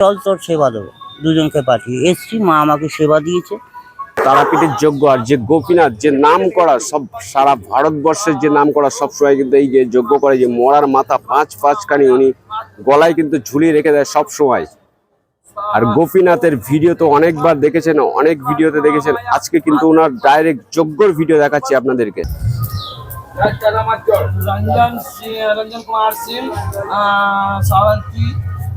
চল তোর সেবা দেবো দুজনকে পাঠিয়ে। এসছি মা আমাকে সেবা দিয়েছে। তারাপীঠের যোগ্য আর যে গোপীনাথ যে নাম করা সব সারা ভারতবর্ষের যে নাম করা সবসময় কিন্তু এই যে যোগ্য করে যে মরার মাথা পাঁচ পাঁচখানি উনি গলায় কিন্তু ঝুলিয়ে রেখে দেয় সব সময়। আর গোপীনাথের ভিডিও তো অনেকবার দেখেছেন অনেক ভিডিওতে দেখেছেন। আজকে কিন্তু ওনার ডাইরেক্ট যোগ্যর ভিডিও দেখাচ্ছি আপনাদেরকে। রঞ্জন রঞ্জন কুমার সিং সাবন্তী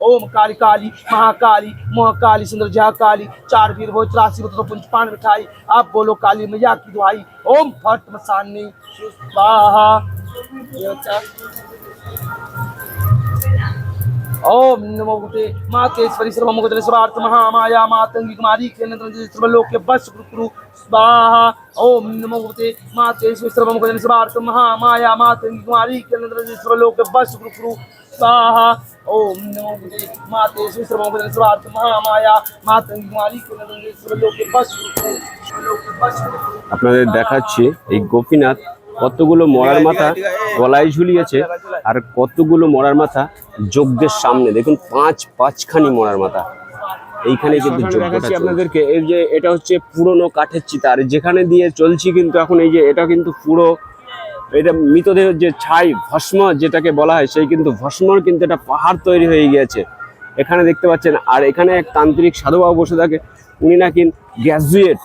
ओम काली काली, महाकाली महाकाली, सुंदर जय काली चार वीर वो चौरासी वो पुंज पान मिठाई आप बोलो काली मैया की दुआई ओम फट मसानी स्वाहा ओम नमो भगवते मातेश्वरी सर्वमुखदले सर्वार्थ महामाया, मातंगी, कुमारी, के नंदन सर्वलोक, के बस, गुरु स्वाहा। ओम नमो भगवते मातेश्वरी सर्वमुखदले सर्वार्थ महामाया, मातंगी, कुमारी, के नंदन सर्वलोक, के बस गुरु स्वाहा ओम नमो भगवते मातेश्वरी सर्वमुखदले सर्वार्थ महामाया मातंगी कुमारी के नंदन सर्वलोक के बस गुरु सर्वलोक के बस गुरु আপনাদের দেখাচ্ছি এই গোপীনাথ কতগুলো মরার মাথা গলায় ঝুলিয়েছে আর কতগুলো মরার মাথা যজ্ঞের সামনে দেখুন পাঁচ পাঁচখানি মরার মাথা এইখানে কিন্তু দেখাচ্ছি আপনাদেরকে এই যে এটা হচ্ছে পুরনো কাঠের চিতা আর যেখানে দিয়ে চলছি কিন্তু এখন এই যে এটা কিন্তু পুরো এটা মৃতদেহের যে ছাই, ভস্ম যেটাকে বলা হয়, সেই কিন্তু ভস্মর কিন্তু একটা পাহাড় তৈরি হয়ে গিয়েছে। এখানে দেখতে পাচ্ছেন, আর এখানে এক তান্ত্রিক সাধুবাবু বসে থাকে, উনি নাকি গ্র্যাজুয়েট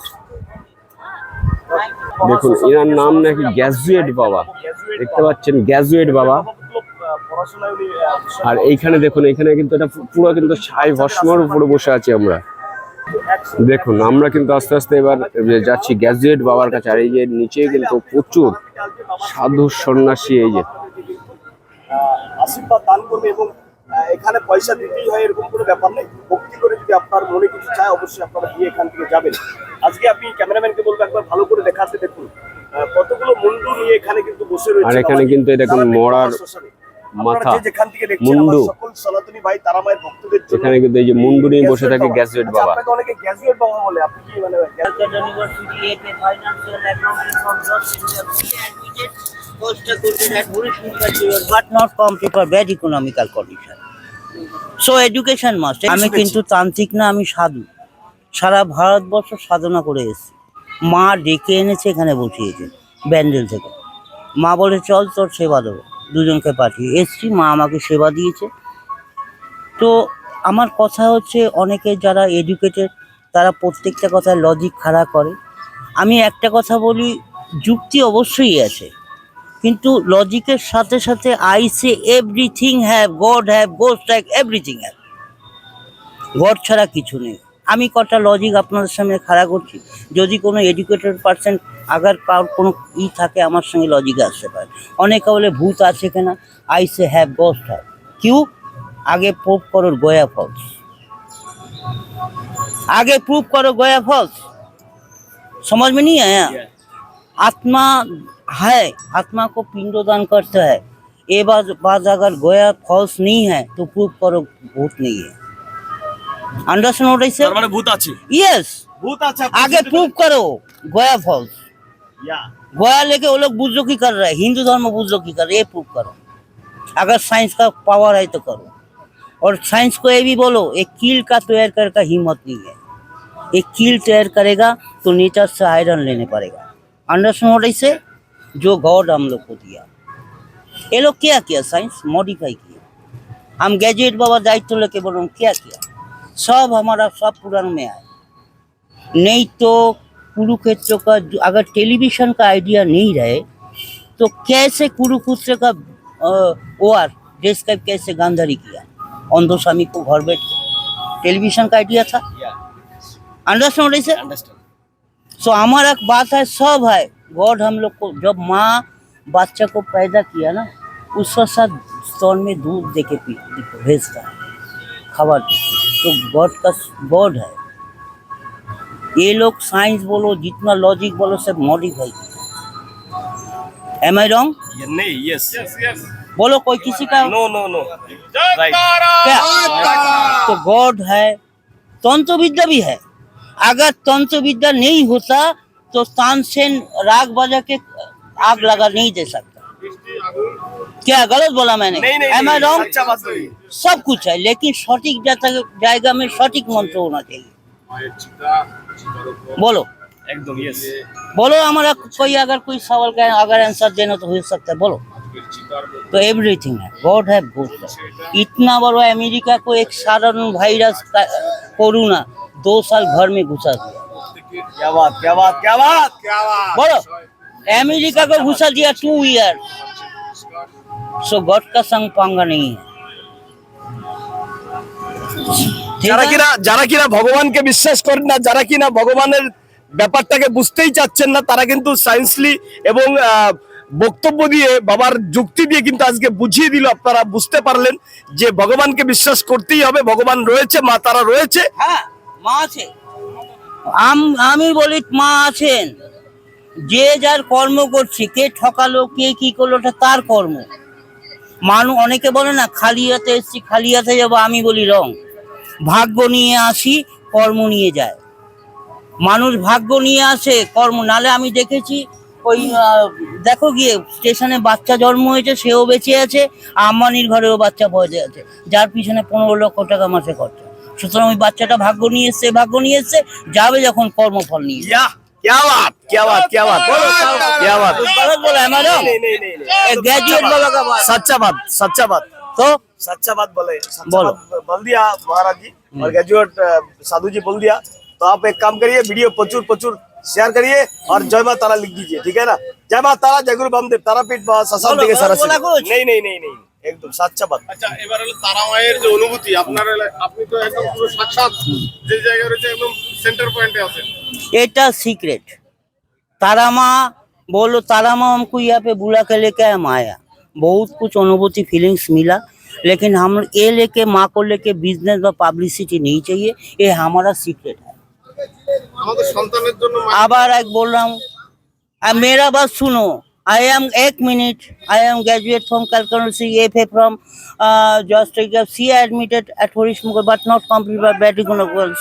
দেখুন এনার নাম নাকি গ্র্যাজুয়েট বাবা। দেখতে পাচ্ছেন গ্র্যাজুয়েট বাবা। আর এইখানে দেখুন এখানে কিন্তু এটা পুরো কিন্তু ছাই, ভস্মর উপরে বসে আছি আমরা। দেখুন আমরা কিন্তু আস্তে আস্তে এবার যাচ্ছি গ্র্যাজুয়েট বাবার কাছে। আর এই যে নিচে কিন্তু প্রচুর সাধু সন্ন্যাসী এই যে। আশীর্বাদ দান করবে এবং এখানে পয়সা দিতেই হয় এরকম কোনো ব্যাপার নেই। ভক্তি করে যদি আপনার মনে কিছু চায় অবশ্যই আপনারা দিয়ে এখান থেকে যাবেন। আজকে আপনি ক্যামেরাম্যানকে বলব একবার ভালো করে দেখাতে দেখুন। কতগুলো মুন্ডু নিয়ে এখানে কিন্তু বসে রয়েছে আর এখানে কিন্তু দেখুন মরার মাথা, মুন্ডু। সকল সনাতনী ভাই তারা ভক্তদের জন্য এখানে কিন্তু এই যে মুন্ডু নিয়ে বসে থাকে গ্র্যাজুয়েট আচ্ছা, বাবা আপনাকে অনেকে গ্র্যাজুয়েট বাবা বলে আপনি কি মানে Calcutta University AP Financial Accounting from George University admitted post graduate at Buddhist University but not complete for bad economical condition. So education must. আমি কিন্তু তান্ত্রিক না আমি সাধু সারা ভারতবর্ষ সাধনা করে এসেছি মা ডেকে এনেছে এখানে বসিয়েছে ব্যান্ডেল থেকে মা বলে চল তোর সেবা দেবো দুজনকে পাঠিয়ে এসছি, মা আমাকে সেবা দিয়েছে। তো আমার কথা হচ্ছে, অনেকে যারা এডুকেটেড তারা প্রত্যেকটা কথায় লজিক খাড়া করে। আমি একটা কথা বলি, যুক্তি অবশ্যই আছে। কিন্তু লজিকের সাথে সাথে I say everything have God have ghost have everything have God ছাড়া কিছু নেই। আমি কটা লজিক আপনাদের সামনে খাড়া করছি যদি কোনো এডুকেটেড পার্সন আগার কার কোনো ই থাকে আমার সঙ্গে লজিকে আসতে পারে অনেকে বলে ভূত আছে কিনা I say have ghost have Q আগে প্রুভ করো গয়া ফলস आगे प्रूव करो गया फॉल्स समझ में नहीं आया आत्मा है आत्मा को पिंडोदान करता है ये बात बात अगर गया फॉल्स नहीं है तो प्रूव करो भूत नहीं है अंडरस्टैंड व्हाट आई से মানে ভূত আছে यस ভূত আছে आगे प्रूव करो गया फॉल्स या गया लेके वो लोग बुजो की कर रहे हैं हिंदू धर्म बुजो की कर रहे हैं ये प्रूव करो अगर साइंस का पावर है तो करो और साइंस को ये भी बोलो एक कील का तैयार कर का हिम्मत नहीं है एक कील तैयार करेगा तो नेचर से आयरन लेने पड़ेगा अंडरस्टैंड व्हाट आई से जो गॉड हम लोग को दिया ये लोग क्या किया साइंस मॉडिफाई किया हम ग्रेजुएट बाबा दायित्व लेके बोल रहे हैं, क्या किया सब हमारा सब पुराण में आए। नहीं तो कुरुक्षेत्र का अगर टेलीविज़न का आइडिया नहीं रहे तो कैसे कुरुक्षेत्र का वार डिस्क्राइब कैसे गांधारी किया? अंधो स्वामी को घर बैठ टेलीविज़न का आइडिया था? अंडरस्टैंड से सो हमारा बात है सब है। गॉड हम लोग को जब माँ बच्चा को पैदा किया ना उसका साथ स्तन में दूध दे के पी भेजता है। खाবার तो गॉड का गॉड है। ये लोग साइंस बोलो जितना लॉजिक बोलो सब मॉडिफाई एम आई रॉन्ग नहीं यस बोलो कोई किसी का? नो नो नो क्या? तो गॉड है तंत्र विद्या भी है। अगर तंत्र विद्या नहीं होता तो तानसेन राग बजा के आग लगा नहीं दे सकता। क्या गलत बोला मैंने नहीं नहीं एम आई नहीं, रॉन्ग अच्छा बात बोली सब कुछ है लेकिन सटीक जाता- जाएगा में सटीक मंत्र होना चाहिए बोलो एकदम यस बोलो हमारा कोई अगर कोई सवाल का अगर आंसर देना तो हो सकता है बोलो तो एवरीथिंग है गॉड है बुस्ट इतना बड़ा अमेरिका को एक साधारण वायरस का कोरोना दो साल घर में घुसा दिया क्या बात क्या बात क्या बात क्या बात बोलो अमेरिका को घुसा दिया टू ईयर सो गॉड का संग पंगा नहीं है ठीक যারা है? কিনা যারা কিনা ভগবানকে বিশ্বাস করেন না যারা কিনা ভগবানের ব্যাপারটাকে বুঝতেই চাচ্ছেন না তারা কিন্তু সায়েন্সলি এবং আহ, বক্তব্য দিয়ে বাবার যুক্তি দিয়ে কিন্তু আজকে বুঝিয়ে দিল আপনারা বুঝতে পারলেন যে ভগবানকে বিশ্বাস করতেই হবে ভগবান রয়েছে মা তারা রয়েছে হ্যাঁ মা আছে আম- আমি বলি মা আছেন যে যার কর্ম করছে, কে ঠকালো, কে কি করল, ওটা তার কর্ম। মানুষ অনেকে বলে না, খালি হাতে এসছি, খালি হাতে যাব, আমি বলি রং। ভাগ্য নিয়ে আসি, কর্ম নিয়ে যায়। মানুষ ভাগ্য নিয়ে আসে, কর্ম। নালে আমি দেখেছি, ওই দেখো গিয়ে, স্টেশনে বাচ্চা জন্ম হয়েছে, সেও বেঁচে আছে, আম্বানির ঘরেও বাচ্চা পয়দে আছে, যার পিছনে পনেরো লক্ষ টাকা মাসে খরচা। সুতরাং ওই বাচ্চাটা ভাগ্য নিয়ে এসছে, ভাগ্য নিয়ে এসছে, যাবে যখন কর্মফল নিয়ে। ইয়া! क्या बात क्या बात क्या बात क्या बात? बोला है मैडम ग्रेजुएट लोगों का बात। सच्चा बात सच्चा बात। तो? सच्चा बात बोले बोलो। बोल। दिया महाराज जी और हम्म। ग्रेजुएट साधु जी बोल दिया। तो आप एक काम करिए वीडियो प्रचुर प्रचुर शेयर करिए और जय माता तारा लिख दीजिए ठीक है ना? जय माता तारा जय गुरु बमदेव तारापीठ सशा नहीं नहीं नहीं नहीं। একদম সাচ্চা বাত আচ্ছা এবার হলো তারা মায়ের যে অনুভূতি আপনার এলা- আপনি তো একদম পুরো সাক্ষাৎ যে জায়গায় রয়েছে একদম সেন্টার পয়েন্টে আছেন एटा सीक्रेट तारा माँ बोलो तारा माँ हमको यहाँ पे बुला के लेके हम आया बहुत कुछ अनुभूति फीलिंग्स मिला लेकिन हम ये लेके माँ को लेके बिजनेस व पब्लिसिटी नहीं चाहिए ये हमारा सीक्रेट है আমাদের সন্তানের জন্য মা- आबार एक बोल रहा हूँ अब मेरा बात सुनो आई एम एक minute I am graduate from कलकनसी F A from just see admitted at होरिश but not complete by battery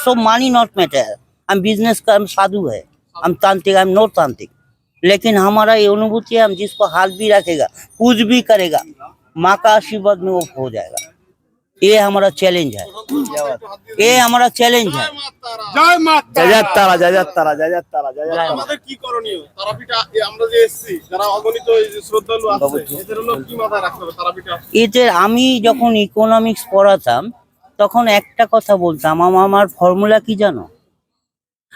so money not matter हम बिज़नेस का हम साधु है हम तांत्रिक आई एम नॉट तांत्रिक लेकिन हमारा ये अनुभूति है, हम जिसको हाथ भी रखेगा कुछ भी करेगा, माँ का आशीर्वाद में वो हो जाएगा। ये हमारा चैलेंज है ये हमारा चैलेंज है মা তারা। জয় তারা জয় তারা জয় তারা জয় তারা আমাদের কি করণীয় তারাপীঠে এ আমরা যে এসেছি যারা অগণিত এই যে শ্রদ্ধালু আছে এদের হলো কি মাথায় রাখতে হবে তারাপীঠে আসতে? এতে আমি যখন ইকোনমিক্স পড়াতাম তখন একটা কথা বলতাম আম- আমার ফর্মুলা কি জানো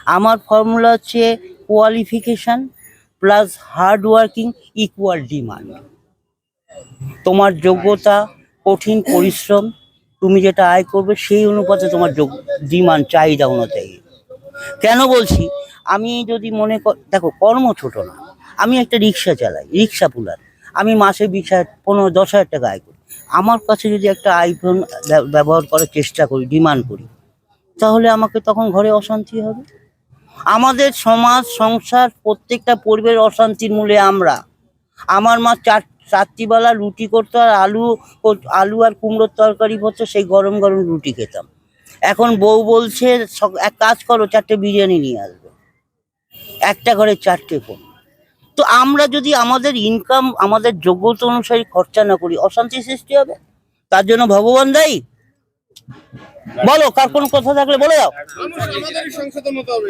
আমার ফর্মুলা হচ্ছে qualification plus hard working equal demand তোমার যোগ্যতা কঠিন পরিশ্রম তুমি যেটা আয় করবে সেই অনুপাতে তোমার যোগ, ডিমান্ড, চাহিদা অনুযায়ী কেন বলছি? আমি যদি মনে দেখো, কর্ম ছোট না। আমি একটা রিক্সা চালাই, রিক্সা পুলার। আমি মাসে বিশ হাজার, পনেরো, দশ হাজার টাকা আয় করি। আমার কাছে যদি একটা আইফোন ব্যবহার করার চেষ্টা করি, ডিমান্ড করি, তাহলে আমাকে তখন ঘরে অশান্তি হবে? আমাদের সমাজ, সংসার, প্রত্যেকটা পরিবারের অশান্তির মূলে আমরা। আমার মা চার চারটিবেলা রুটি করতো আর আলু আলু আর কুমড়োর তরকারি করতো সেই গরম গরম রুটি খেতাম। এখন বউ বলছে এক কাজ করো, চারটে বিরিয়ানি নিয়ে আসবে। একটা ঘরে চারটে কম তো আমরা যদি আমাদের ইনকাম আমাদের যোগ্যতা অনুসারে খরচা না করি, অশান্তি সৃষ্টি হবে? তার জন্য ভগবান দায়ী? বলো কার কোন কথা থাকলে বলে যাও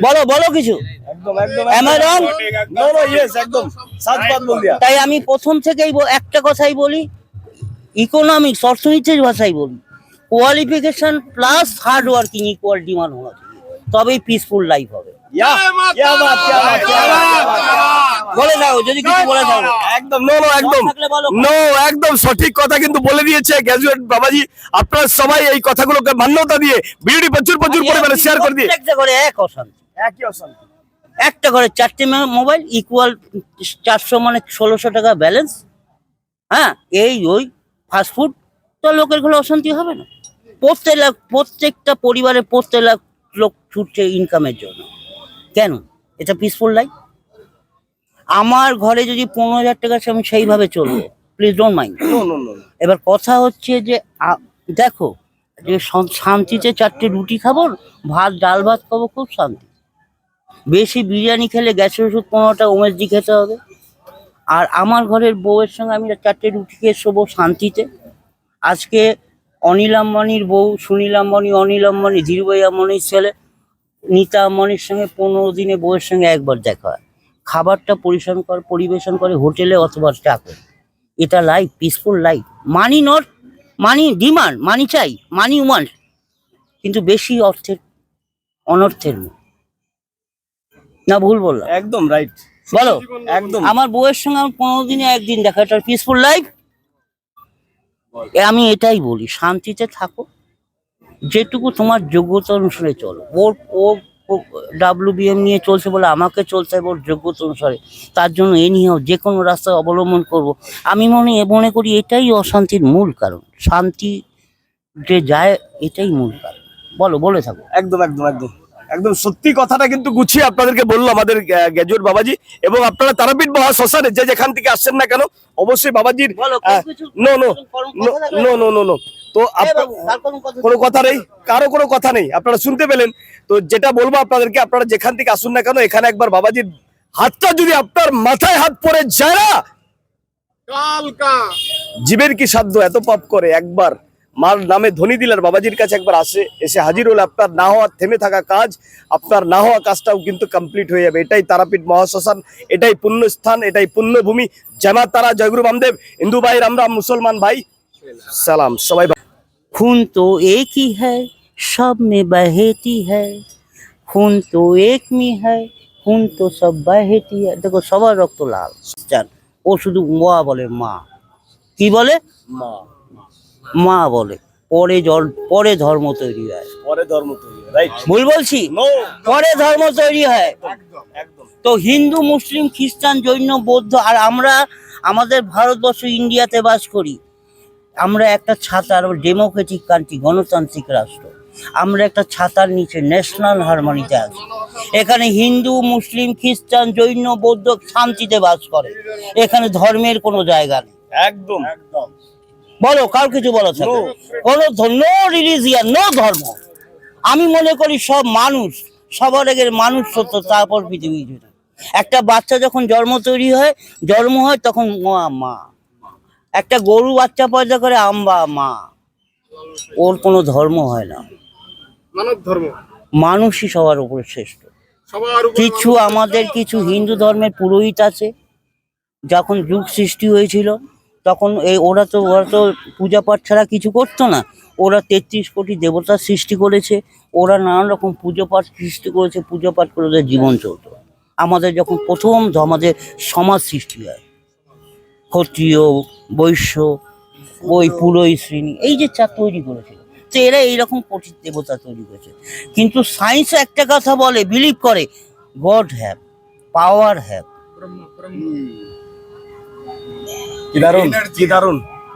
বলো বলো কিছু। তাই আমি প্রথম থেকেই একটা কথাই বলি ইকোনমিক্স অর্থনীতির ভাষাই বলি। Qualification plus hard working equal demand হওয়া তবেই পিসফুল লাইফ হবে। বলে দাও যদি কিছু বলে দাও। একদম নো নো একদম। নো একদম সঠিক কথা কিন্তু বলে দিয়েছে গ্র্যাজুয়েট বাবাজি। আপনার সবাই এই কথাগুলোকে মান্যতা দিয়ে ভিডিওটি প্রচুর প্রচুর পরিমাণে শেয়ার করে দিয়ে। একটা করে এক অশান্তি। একই অশান্তি। একটা করে চারটে মোবাইল ইকুয়াল চারশো মানে ষোলোশো টাকা ব্যালেন্স হ্যাঁ এই ওই ফাস্টফুড তো লোকের ঘরে অশান্তি হবে না। প্রত্যেক লাখ প্রত্যেকটা পরিবারে প্রত্যেক লাখ লোক ছুটছে ইনকামের জন্য। কেন? এটা পিসফুল লাইফ আমার ঘরে যদি পনেরো হাজার টাকা আছে আমি সেইভাবে চলবো। প্লিজ ডোন্ট মাইন্ড এবার কথা হচ্ছে যে দেখো যে শান্তিতে চারটে রুটি খাব ভাত ডাল ভাত খাব খুব শান্তি। বেশি বিরিয়ানি খেলে গ্যাসের ওষুধ পনেরোটা ওমেসডি খেতে হবে। আর আমার ঘরের বউয়ের সঙ্গে আমি চারটে রুটি খেয়ে শোবো শান্তিতে। আজকে অনিল আম্বানির বউ সুনীল আম্বানি অনিল আম্বানি ধীরুভাই আম্বানির ছেলে নিতা আম্বানির সঙ্গে পনেরো দিনে বউয়ের সঙ্গে একবার দেখা হয়। খাবারটা পরিবেশন কর পরিবেশন করে হোটেলে অথবা চাকরি এটা life peaceful life money not money demand money চাই মানি ওয়ান্ট কিন্তু বেশি অর্থের অনর্থের। না ভুল বললাম। একদম রাইট বলো। একদম। আমার বউয়ের সঙ্গে আমার পনেরো দিনে একদিন দেখা এটা পিসফুল লাইফ আমি এটাই বলি শান্তিতে থাকো। যেটুকু তোমার যোগ্যতা অনুসারে চলো। ওর ও ডাব্লিউ বিএম নিয়ে চলছে বলে আমাকে চলতে হবে ওর যোগ্যতা অনুসারে তার জন্য এ নিয়েও যে কোনো রাস্তা অবলম্বন করব। আমি মনে মনে করি এটাই অশান্তির মূল কারণ। শান্তি যে যায় এটাই মূল কারণ। বলো বলে থাকো। একদম একদম একদম। একদম সত্যি কথাটা কিন্তু গুছিয়ে আপনাদেরকে বলল আমাদের গ্যাজুয়েট বাবাজি এবং আপনারা তারাপীঠ মহা শ্মশানে যে যেখান থেকে আসছেন না কেন অবশ্যই বাবাজির no no no no no তো কোনো কথা নেই। কারও কোনো কথা নেই? আপনারা শুনতে পেলেন? তো যেটা বলব আপনাদেরকে আপনারা যেখান থেকে আসুন না কেন এখানে একবার বাবাজির হাতটা যদি আপনার মাথায় হাত পরে যায় না জীবের কি সাধ্য? এত পাপ করে একবার মার নামে ধ্বনি দিলেন বাবাজির কাছে একবার আসে এসে হাজির হলে আপনার না হওয়া থেমে থাকা কাজ আপনার না হওয়া কাজটাও কিন্তু কমপ্লিট হয়ে যাবে। এটাই তারাপীঠ মহাশ্মশান এটাই পুণ্যস্থান এটাই পুণ্যভূমি। জমা তারা জয়গুরু বামদেব। হিন্দু ভাই রামরাম মুসলমান ভাই সালাম। সবাই खून तो एक ही है सब में बहेती है खून तो एक में है खून তো সব বহেতি है দেখো সবার রক্ত লাল জান ও শুধু মা বলে মা কি বলে মা মা বলে পরে জল পরে ধর্ম তৈরি হয় পরে ধর্ম তৈরি রাইট ভুল বলছি নো পরে ধর্ম তৈরি হয় একদম তো হিন্দু মুসলিম খ্রিস্টান জৈন বৌদ্ধ আর আমরা আমাদের ভারতবর্ষ ইন্ডিয়াতে বাস করি আমরা একটা ছাতার ডেমোক্রেটিক কান্ট্রি গণতান্ত্রিক রাষ্ট্র। আমরা একটা ছাতার নিচে ন্যাশনাল হারমোনিতে আছি। এখানে হিন্দু মুসলিম খ্রিস্টান জৈন বৌদ্ধ শান্তিতে বাস করে। এখানে ধর্মের কোনো জায়গা নেই। একদম। একদম। বলো কার কিছু বলো কোনো নো রিলিজিয়ান নো ধর্ম। আমি মনে করি সব মানুষ সবার আগের মানুষ সত্য তারপর পৃথিবী জুড়ে একটা বাচ্চা যখন জন্ম তৈরি হয় জন্ম হয় তখন মা মা। একটা গরু বাচ্চা পয়দা করে আম্বা মা। ওর কোনো ধর্ম হয় না। মানব ধর্ম? মানুষই সবার উপরে শ্রেষ্ঠ। কিছু আমাদের কিছু হিন্দু ধর্মের পুরোহিত আছে যখন যুগ সৃষ্টি হয়েছিল তখন এই ওরা তো ওরা তো পূজা পাঠ ছাড়া কিছু করতো না। ওরা তেত্রিশ কোটি দেবতার সৃষ্টি করেছে ওরা নানান রকম পুজো পাঠ সৃষ্টি করেছে পুজো পাঠ করে ওদের জীবন চলতো। আমাদের যখন প্রথম আমাদের সমাজ সৃষ্টি হয়। ক্ষত্রিয় বৈশ্য ওই পুরোই শ্রেণি এই যে চা তৈরি করেছিল তো এরা এইরকম পঠিত দেবতা তৈরি করেছে। কিন্তু সায়েন্স একটা কথা বলে বিলিভ করে গড হ্যাভ পাওয়ার হ্যাভ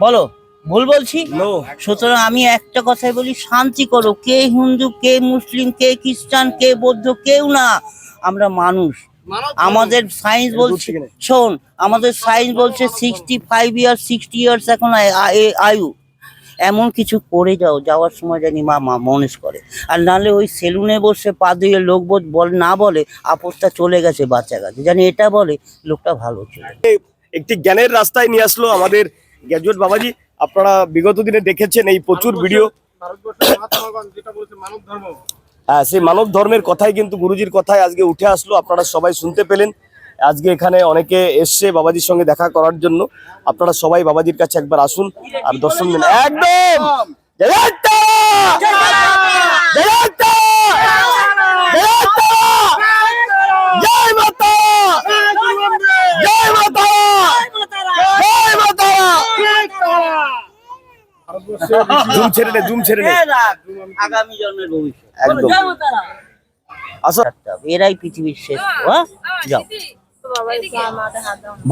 বলো ভুল বলছি? সুতরাং আমি একটা কথাই বলি শান্তি করো। কে হিন্দু কে মুসলিম কে খ্রিস্টান কে বৌদ্ধ কেউ না। আমরা মানুষ। আমাদের সায়েন্স বলছে শোন আমাদের সায়েন্স বলছে sixty five years sixty years এখন আয়- এমন কিছু করে যাও যাওয়ার সময় জানি মা মা মনেস করে। আর নালে ওই সেলুনে বসে পা দিয়ে লোক বোধ বল না বলে আপদটা চলে গেছে বাচ্চা কাছে জানি এটা বলে লোকটা ভালো ছিল। একটি জ্ঞানের রাস্তায় নিয়ে আসলো আমাদের গ্যাজুয়েট বাবাজি। আপনারা বিগত দিনে দেখেছেন এই প্রচুর ভিডিও। ভারতবর্ষের মহাত্মাগণ যেটা বলেছে মানব ধর্ম। সেই মানব ধর্মের কথাই কিন্তু গুরুজির কথাই আজকে উঠে আসলো। আপনারা সবাই শুনতে পেলেন। আজকে এখানে অনেকে এসছে বাবাজির সঙ্গে দেখা করার জন্য। আপনারা সবাই বাবাজির কাছে একবার আসুন আর দর্শন দিন একদম জয় মাতা! জয় মাতা! জয় মাতা! জয় মাতা! জয় মাতা! জয় মাতা! জুম ছেড়ে নে জুম ছেড়ে নে। আগামী জন্মের ভবিষ্যৎ। একদম। আসো। এরাই পৃথিবীর শেষ হ্যাঁ? যাও।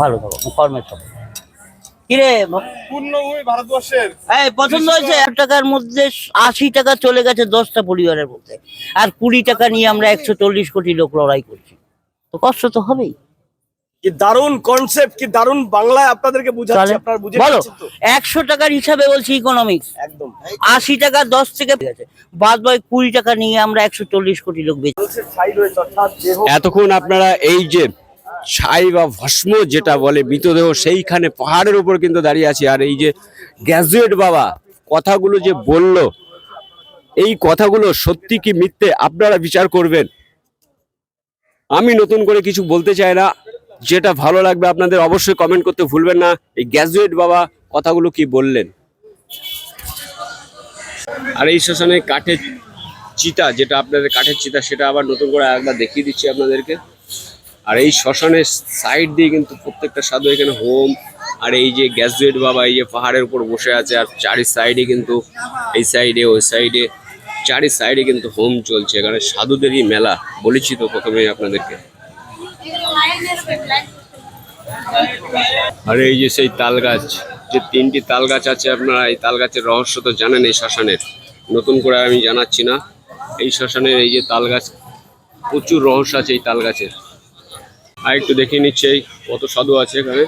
ভালো থাকো কর্মের থাকো কিরে পূর্ণভূমি ভারতবর্ষের। এই পছন্দ হয়েছে? এক টাকার মধ্যে আশি টাকা চলে গেছে দশটা পরিবারের মধ্যে। আর কুড়ি টাকা নিয়ে আমরা একশো চল্লিশ কোটি লোক লড়াই করছি। তো কষ্ট তো হবেই। কি দারুণ কনসেপ্ট কি দারুণ বাংলায় আপনাদেরকে বুঝাচ্ছি আপনারা বুঝে বলো। তো? একশো টাকার হিসাবে বলছি ইকোনমিক্স একদম। আশি টাকা দশ থেকে বাদ বাকি কুড়ি টাকা নিয়ে আমরা একশো চল্লিশ কোটি লোক বেচি। এতক্ষণ আপনারা এই যে ছাই বা ভস্ম যেটা বলে মৃতদেহ সেইখানে পাহাড়ের উপর কিন্তু দাঁড়িয়ে আছি। আর এই যে গ্যাজুয়েট বাবা কথাগুলো যে বলল এই কথাগুলো সত্যি কি মিথ্যে আপনারা বিচার করবেন? আমি নতুন করে কিছু বলতে চাই না। যেটা ভালো লাগবে আপনাদের অবশ্যই কমেন্ট করতে ভুলবেন না। এই গ্যাজুয়েট বাবা কথাগুলো কি বললেন? আর এই শ্মশানে কাঠের চিতা, যেটা আপনাদের কাঠের চিতা, সেটা আবার নতুন করে একবার দেখিয়ে দিচ্ছি আপনাদেরকে। আর এই শ্মশানের সাইড দিয়ে কিন্তু প্রত্যেকটা সাধু এখানে হোম, আর এই যে গ্যাজুয়েট বাবা, এই যে পাহাড়ের উপর বসে আছে, আর চারি সাইডে কিন্তু, এই সাইডে ওই সাইডে চারি সাইডে কিন্তু হোম চলছে। এখানে সাধুদেরই মেলা, বলেছি তো প্রথমেই আপনাদেরকে। আর এই যে সেই তাল গাছ, যে তিনটি তাল গাছ আছে আপনারা, এই তাল গাছের রহস্য তো জানেন এই শ্মশানের। নতুন করে আমি জানাচ্ছি না, এই শ্মশানের এই যে তাল গাছ, প্রচুর রহস্য আছে এই তাল গাছের। আর একটু দেখিয়ে নিচ্ছে এই, কত সাধু আছে এখানে।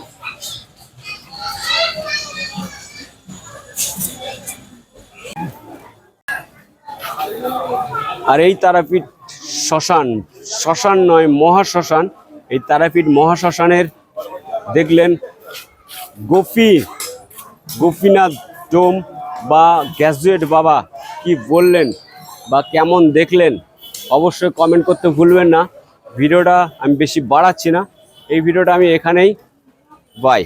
আর এই তারাপীঠ শ্মশান শ্মশান নয়, মহাশ্মশান। এই তারাপীঠ মহাশ্মশানের দেখলেন গোপী, গোপীনাথ টোম বা গ্যাজুয়েট বাবা কি বললেন বা কেমন দেখলেন অবশ্যই কমেন্ট করতে ভুলবেন না। ভিডিওটা আমি বেশি বাড়াচ্ছি না। এই ভিডিওটা আমি এখানেই বাই